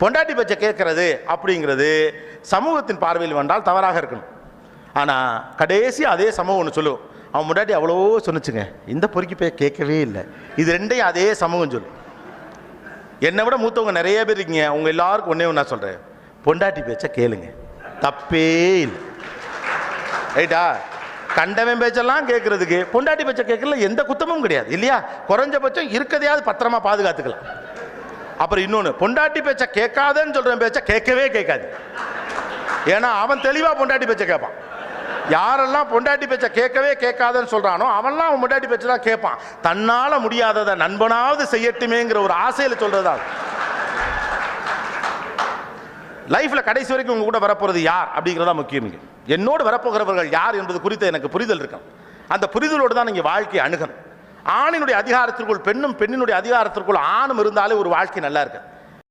பொண்டாட்டி பச்சை கேட்கறது அப்படிங்கிறது சமூகத்தின் பார்வையில் வந்தால் தவறாக இருக்கணும். ஆனால் கடைசி அதே சமூகம் ஒன்று சொல்லுவோம் அவன் முன்னாடி அவ்வளோ சொன்னுச்சுங்க. இந்த பொறுக்கி போய் கேட்கவே இல்லை. இது ரெண்டையும் அதே சமூகம் சொல்லும் என்னை விட மூத்தவங்க நிறைய பேர் இருக்கீங்க. உங்கள் எல்லாருக்கும் ஒன்றே ஒன்றா நான் சொல்கிறேன் பொண்டாட்டி பேச்சை கேளுங்க. தப்பே இல்லை. ரைட்டா? கண்டவன் பேச்செல்லாம் கேட்குறதுக்கு பொண்டாட்டி பேச்சை கேட்கல எந்த குத்தமும் கிடையாது இல்லையா? குறைஞ்சபட்சம் இருக்கதையாவது பத்திரமா பாதுகாத்துக்கலாம். அப்புறம் இன்னொன்று பொண்டாட்டி பேச்சை கேட்காதன்னு சொல்கிறேன் பேச்சை கேட்கவே கேட்காது. ஏன்னா அவன் தெளிவாக பொண்டாட்டி பேச்சை கேட்பான். யாரெல்லாம் பொண்டாட்டி பேச்சை கேட்கவே கேட்காதன்னு சொல்கிறானோ அவன்லாம் அவன் பொண்டாட்டி பேச்சை தான் கேட்பான். தன்னால் முடியாததை நண்பனாவது செய்யட்டுமேங்கிற ஒரு ஆசையில் சொல்கிறதா லைஃப்பில் கடைசி வரைக்கும் உங்கள் கூட வரப்போகிறது யார் அப்படிங்கிறதா முக்கியம் என்னோடு வரப்போகிறவர்கள் யார் என்பது குறித்த எனக்கு புரிதல் இருக்கணும். அந்த புரிதலோடு தான் நீங்கள் வாழ்க்கையை அணுகணும். ஆணினுடைய அதிகாரத்திற்குள் பெண்ணும் பெண்ணினுடைய அதிகாரத்திற்குள் ஆணும் இருந்தாலே ஒரு வாழ்க்கை நல்லா இருக்குது.